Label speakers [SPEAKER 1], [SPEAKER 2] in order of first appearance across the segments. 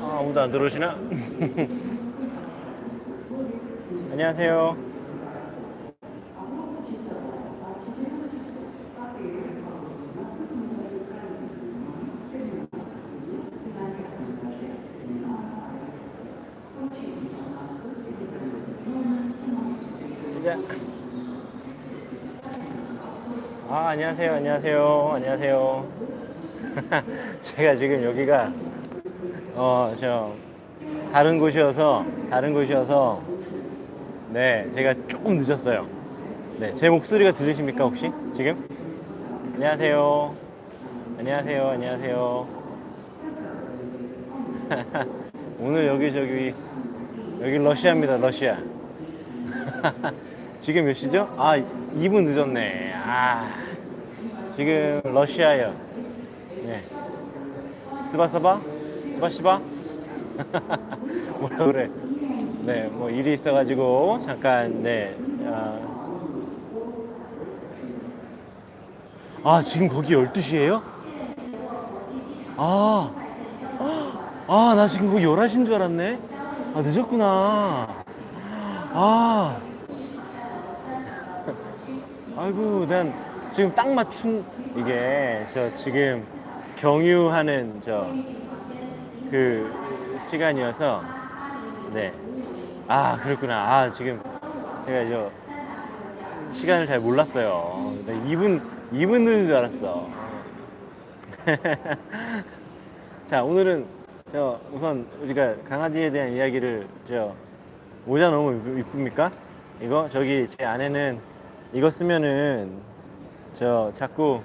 [SPEAKER 1] 아, 아무도 안 들어오시나? 안녕하세요. 아 안녕하세요 안녕하세요 안녕하세요 제가 지금 여기가 어 저 다른 곳이어서 다른 곳이어서 네 제가 조금 늦었어요. 네 제 목소리가 들리십니까 혹시? 지금? 안녕하세요. 안녕하세요. 안녕하세요. 오늘 여기 저기 여기 러시아입니다 러시아. 지금 몇 시죠? 아, 2분 늦었네. 아, 지금 러시아요. 네. 스바스바? 스바시바? 뭐라 그래? 네, 뭐 일이 있어가지고 잠깐 네. 아, 아 지금 거기 12시예요? 아, 아, 나 지금 거기 11시인 줄 알았네. 아, 늦었구나. 아. 아이고, 난 지금 딱 맞춘 이게 저 지금 경유하는 저 그 시간이어서 네. 아, 그렇구나. 아, 지금 제가 저 시간을 잘 몰랐어요. 나 2분 2분 늦은 줄 알았어. 자, 오늘은 저 우선 우리가 강아지에 대한 이야기를 저 모자 너무 이쁩니까? 이거 저기 제 안에는 이거 쓰면은 저 자꾸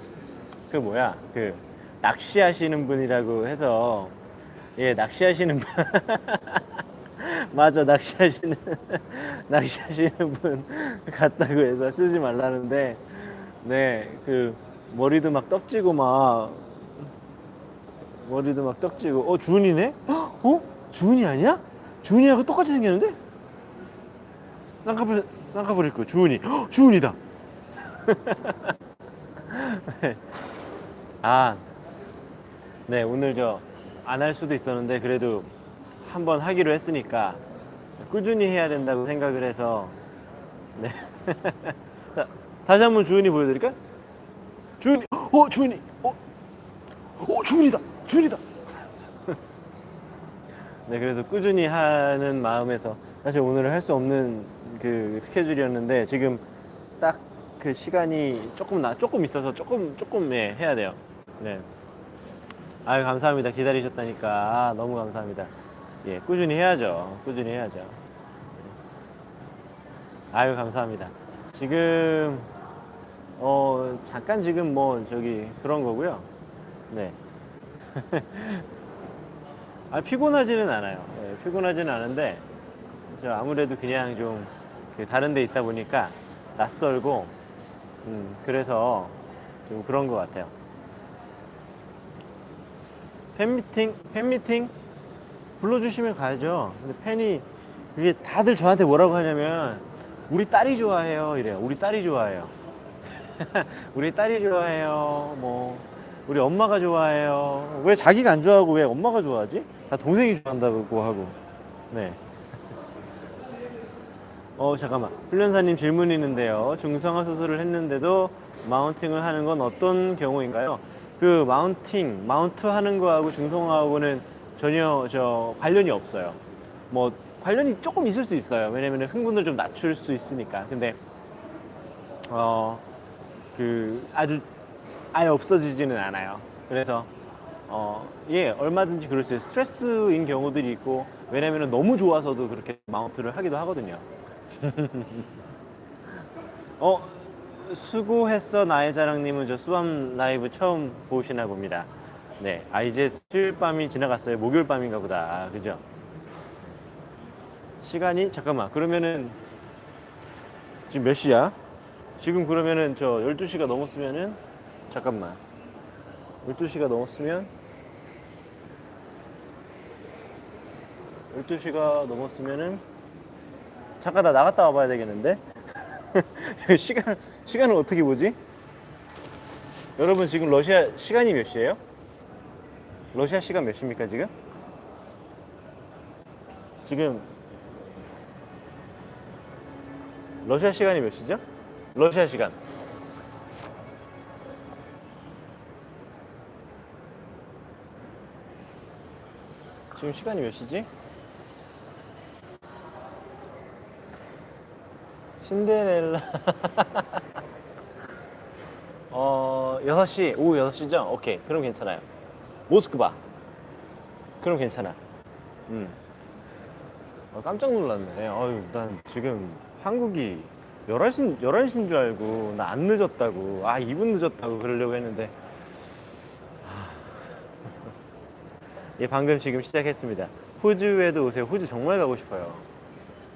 [SPEAKER 1] 그 뭐야 그 낚시하시는 분이라고 해서 예 낚시하시는 분 맞아 낚시하시는 낚시하시는 분 같다고 해서 쓰지 말라는데 네 그 머리도 막 떡지고 막 머리도 막 떡지고 어 준이네? 어? 준이 아니야? 준이하고 똑같이 생겼는데? 쌍꺼풀 쌍꺼풀 있고 주은이 헉, 주은이다. 아, 네 오늘 저 안 할 수도 있었는데 그래도 한번 하기로 했으니까 꾸준히 해야 된다고 생각을 해서 네. 자 다시 한번 주은이 보여드릴까? 주은이, 어 주은이, 어, 어 주은이다, 주은이다. 네, 그래서 꾸준히 하는 마음에서 사실 오늘은 할수 없는 그 스케줄이었는데 지금 딱 그 시간이 조금 나 조금 있어서 조금 조금 예, 해야 돼요. 네. 아유 감사합니다. 기다리셨다니까 아, 너무 감사합니다. 예, 꾸준히 해야죠. 꾸준히 해야죠. 아유 감사합니다. 지금 어 잠깐 지금 뭐 저기 그런 거고요. 네. 아 피곤하지는 않아요. 예, 피곤하지는 않은데 저 아무래도 그냥 좀그 다른 데 있다 보니까 낯설고 음, 그래서 좀 그런 것 같아요. 팬미팅 팬미팅 불러주시면 가야죠. 근데 팬이 그게 다들 저한테 뭐라고 하냐면 우리 딸이 좋아해요 이래요. 우리 딸이 좋아해요. 우리 딸이 좋아해요. 뭐 우리 엄마가 좋아해요. 왜 자기가 안 좋아하고 왜 엄마가 좋아하지? 다 동생이 좋아한다고 하고. 네. 어 잠깐만 훈련사님 질문 있는데요. 중성화 수술을 했는데도 마운팅을 하는 건 어떤 경우인가요? 그 마운팅, 마운트 하는 거하고 중성화하고는 전혀 저 관련이 없어요. 뭐 관련이 조금 있을 수 있어요. 왜냐면 흥분을 좀 낮출 수 있으니까. 근데 어 그 아주 아예 없어지지는 않아요. 그래서 어, 예, 얼마든지 그럴 수 있어요. 스트레스인 경우들이 있고, 왜냐면 너무 좋아서도 그렇게 마운트를 하기도 하거든요. 어, 수고했어, 나의 자랑님은 저 수암 라이브 처음 보시나 봅니다. 네, 아, 이제 수요일 밤이 지나갔어요. 목요일 밤인가 보다. 그죠? 시간이, 잠깐만, 그러면은, 지금 몇 시야? 지금 그러면은 저 12시가 넘었으면은, 잠깐만. 12시가 넘었으면 12시가 넘었으면은 잠깐 나 나갔다 와봐야 되겠는데 시간 시간을 어떻게 보지? 여러분 지금 러시아 시간이 몇 시예요? 러시아 시간 몇 시입니까 지금? 지금 러시아 시간이 몇 시죠? 러시아 시간 지금 시간이 몇 시지? 신데렐라 어 6시 오후 6시죠? 오케이 그럼 괜찮아요 모스크바 그럼 괜찮아 음. 어, 깜짝 놀랐네 어휴 난 지금 한국이 11시, 11시인 줄 알고 나 안 늦었다고 아 2분 늦었다고 그러려고 했는데 예, 방금 지금 시작했습니다. 호주에도 오세요. 호주 정말 가고 싶어요.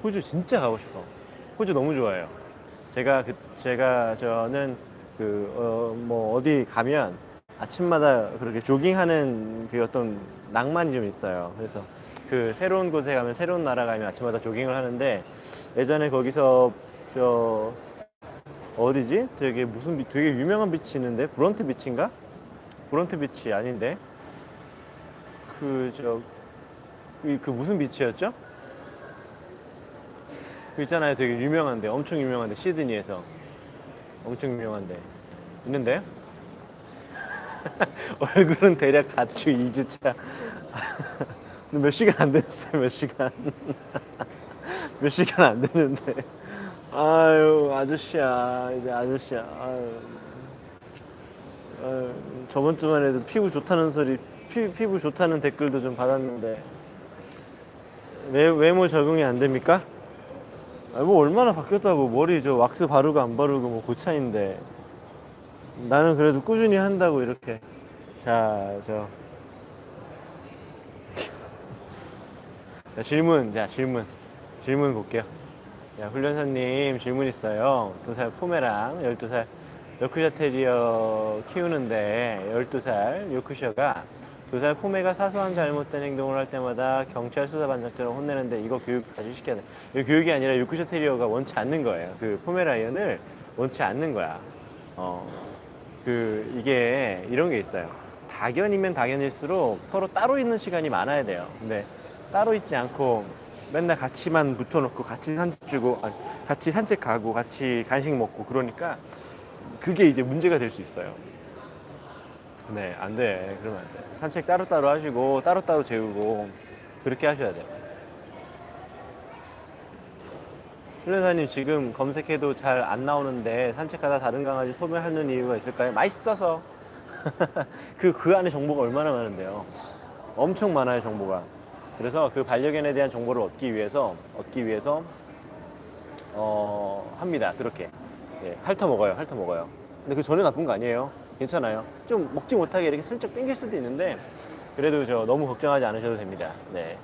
[SPEAKER 1] 호주 진짜 가고 싶어. 호주 너무 좋아해요. 제가 그 제가 저는 그뭐 어디 가면 아침마다 그렇게 조깅하는 그 어떤 낭만이 좀 있어요. 그래서 그 새로운 곳에 가면 새로운 나라 가면 아침마다 조깅을 하는데 예전에 거기서 저 어디지? 되게 무슨 비- 되게 유명한 비치 있는데 브런트 비치인가? 브런트 비치 아닌데 그 저 그 무슨 비치였죠? 그 있잖아요. 되게 유명한데 엄청 유명한데 시드니에서 엄청 유명한데. 있는데요? 얼굴은 대략 가추 2주차. 몇 시간 안 됐어요 몇 시간? 몇 시간 안 됐는데. 아유 아저씨야 이제 아저씨야. 아유, 아유, 저번 주만 해도 피부 좋다는 소리 피, 피부 좋다는 댓글도 좀 받았는데. 외, 외모 적응이 안 됩니까? 아, 뭐 얼마나 바뀌었다고. 머리 저 왁스 바르고 안 바르고 뭐 고차인데. 나는 그래도 꾸준히 한다고 이렇게. 자저. 자, 질문. 자 질문. 질문 볼게요. 야 훈련사님 질문 있어요. 두살 포메랑 12살 요크셔 테리어 키우는데 12살 요크셔가 두살 포메가 사소한 잘못된 행동을 할 때마다 경찰 수사반장처럼 혼내는데 이거 교육 다시 시켜야 돼. 이거 교육이 아니라 요크셔 테리어가 원치 않는 거예요. 그 포메라이언을 원치 않는 거야. 어, 그 이게 이런 게 있어요. 다견이면 다견일수록 서로 따로 있는 시간이 많아야 돼요. 근데 따로 있지 않고 맨날 같이만 붙어놓고 같이 산책 주고 아니, 같이 산책 가고 같이 간식 먹고 그러니까 그게 이제 문제가 될 수 있어요. 네, 안 돼. 그러면 안 돼. 산책 따로따로 하시고 따로따로 재우고 그렇게 하셔야 돼요. 훈련사님 지금 검색해도 잘 안 나오는데 산책하다 다른 강아지 소멸하는 이유가 있을까요? 맛있어서. 그, 그 안에 정보가 얼마나 많은데요. 엄청 많아요, 정보가. 그래서 그 반려견에 대한 정보를 얻기 위해서, 얻기 위해서, 어, 합니다. 그렇게. 예, 핥아 먹어요, 핥아 먹어요. 근데 그 전혀 나쁜 거 아니에요. 괜찮아요. 좀 먹지 못하게 이렇게 슬쩍 땡길 수도 있는데, 그래도 저 너무 걱정하지 않으셔도 됩니다. 네.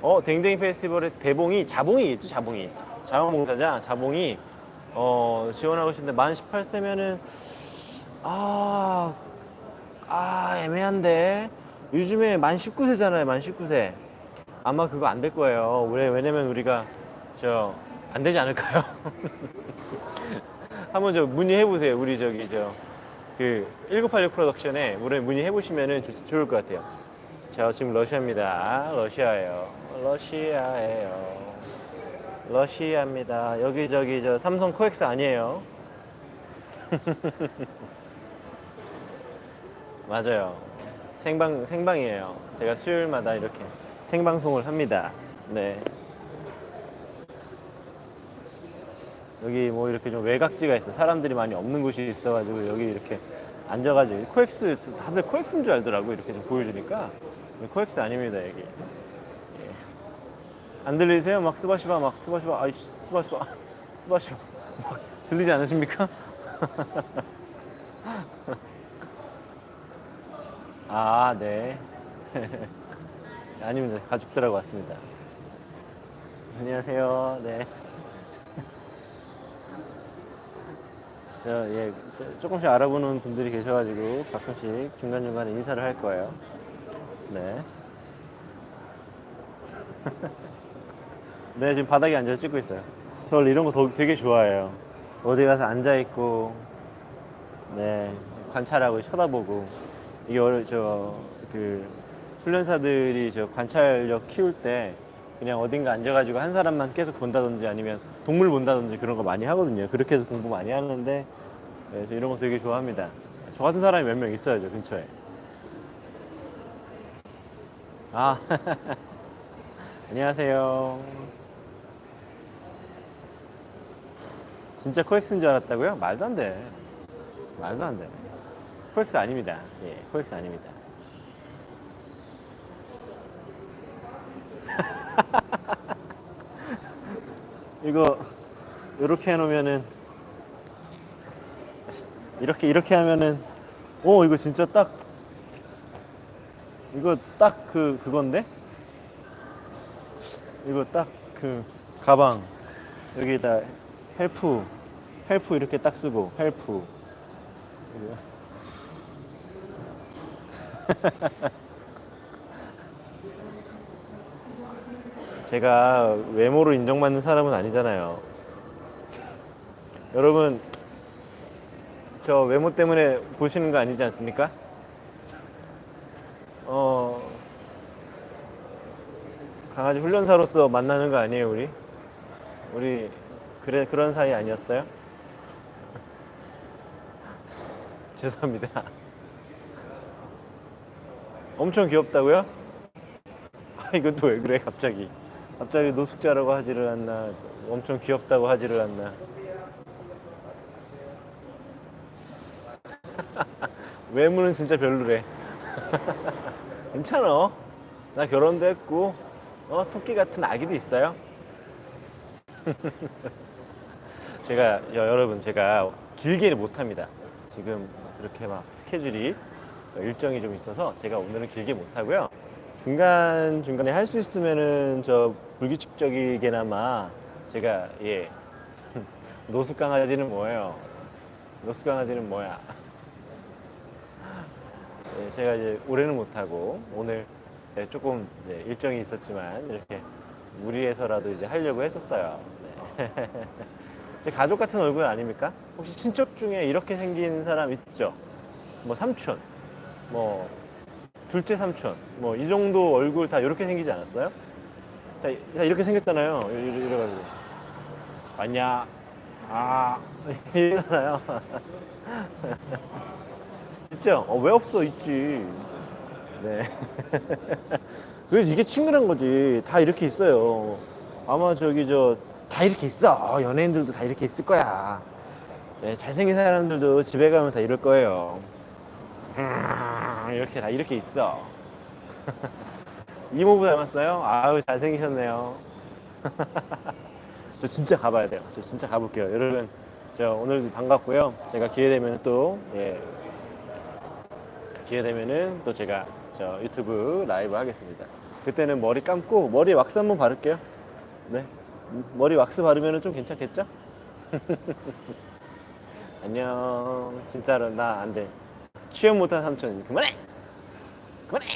[SPEAKER 1] 어, 댕댕이 페스티벌의 대봉이, 자봉이 있죠, 자봉이. 자원봉사자, 자봉이, 어, 지원하고 싶은데, 만 18세면은, 아, 아, 애매한데. 요즘에 만 19세잖아요, 만 19세. 아마 그거 안 될 거예요. 왜, 왜냐면 우리가, 저, 안 되지 않을까요? 한번 저 문의해 보세요. 우리 저기, 저, 그, 1986 프로덕션에 우리 문의해 보시면은 좋- 좋을 것 같아요. 저 지금 러시아입니다. 러시아예요. 러시아예요. 러시아입니다. 여기 저기 저 삼성 코엑스 아니에요. 맞아요. 생방 생방이에요. 제가 수요일마다 이렇게 생방송을 합니다. 네. 여기 뭐 이렇게 좀 외곽지가 있어. 사람들이 많이 없는 곳이 있어가지고 여기 이렇게 앉아가지고 코엑스 다들 코엑스인 줄 알더라고 이렇게 좀 보여주니까 코엑스 아닙니다 여기. 예. 안 들리세요? 막 스바시바 막 스바시바 아이 스바시바 스바시바 막 들리지 않으십니까? 아 네. 아닙니다 가족들하고 왔습니다. 안녕하세요. 네. 저, 예, 저- 조금씩 알아보는 분들이 계셔가지고 가끔씩 중간중간에 인사를 할 거예요. 네. 네, 지금 바닥에 앉아서 찍고 있어요. 저 원래 이런 거 더- 되게 좋아해요. 어디 가서 앉아있고, 네, 관찰하고 쳐다보고 이게 어려 저그 훈련사들이 저 관찰력 키울 때 그냥 어딘가 앉아가지고 한 사람만 계속 본다든지 아니면 동물 본다든지 그런 거 많이 하거든요. 그렇게 해서 공부 많이 하는데 네, 저 이런 거 되게 좋아합니다. 저 같은 사람이 몇 명 있어야죠 근처에. 아 안녕하세요. 진짜 코엑스인 줄 알았다고요? 말도 안 돼. 말도 안 돼. 코엑스 아닙니다. 예, 코엑스 아닙니다. 이거 이렇게 해놓으면은 이렇게 이렇게 하면은 오 이거 진짜 딱 이거 딱 그 그건데? 이거 딱 그 가방 여기다 헬프 헬프 이렇게 딱 쓰고 헬프 이거. 제가 외모로 인정받는 사람은 아니잖아요. 여러분, 저 외모 때문에 보시는 거 아니지 않습니까? 어, 강아지 훈련사로서 만나는 거 아니에요, 우리? 우리, 그래, 그런 사이 아니었어요? 죄송합니다. 엄청 귀엽다고요? 아, 이것도 왜 그래, 갑자기? 갑자기 노숙자라고 하지를 않나, 엄청 귀엽다고 하지를 않나. 외모는 진짜 별로래. 괜찮아. 나 결혼도 했고, 어, 토끼 같은 아기도 있어요. 제가, 여, 여러분, 제가 길게는 못합니다. 지금 이렇게 막 스케줄이 일정이 좀 있어서 제가 오늘은 길게 못하고요. 중간 중간에 할 수 있으면은 저 불규칙적이게나마 제가 예 노숙 강아지는 뭐예요? 노숙 강아지는 뭐야? 예, 제가 이제 올해는 못하고 오늘 조금 이제 일정이 있었지만 이렇게 무리해서라도 이제 하려고 했었어요. 네. 제 가족 같은 얼굴 아닙니까? 혹시 친척 중에 이렇게 생긴 사람 있죠? 뭐 삼촌, 뭐 둘째 삼촌, 뭐 이 정도 얼굴 다 이렇게 생기지 않았어요? 다, 다 이렇게 생겼잖아요. 이래, 이래가지고 맞냐? 아 이러잖아요. 있죠? 어, 왜 없어? 있지. 네. 그래서 이게 친근한 거지. 다 이렇게 있어요. 아마 저기 저 다 이렇게 있어. 연예인들도 다 이렇게 있을 거야. 네, 잘생긴 사람들도 집에 가면 다 이럴 거예요. 음, 이렇게 다 이렇게 있어. 이모부 닮았어요? 아유 잘생기셨네요. 저 진짜 가봐야 돼요. 저 진짜 가볼게요. 여러분, 저 오늘 반갑고요. 제가 기회 되면 또 예, 기회 되면은 또 제가 저 유튜브 라이브 하겠습니다. 그때는 머리 감고 머리에 왁스 한번 바를게요. 네, 머리 왁스 바르면은 좀 괜찮겠죠? 안녕. 진짜로 나 안 돼. 취업 못한 삼촌 그만해. 그만해.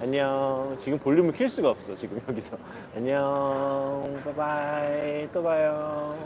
[SPEAKER 1] 안녕. 지금 볼륨을 킬 수가 없어. 지금 여기서. 안녕. 바이바이. 또 봐요.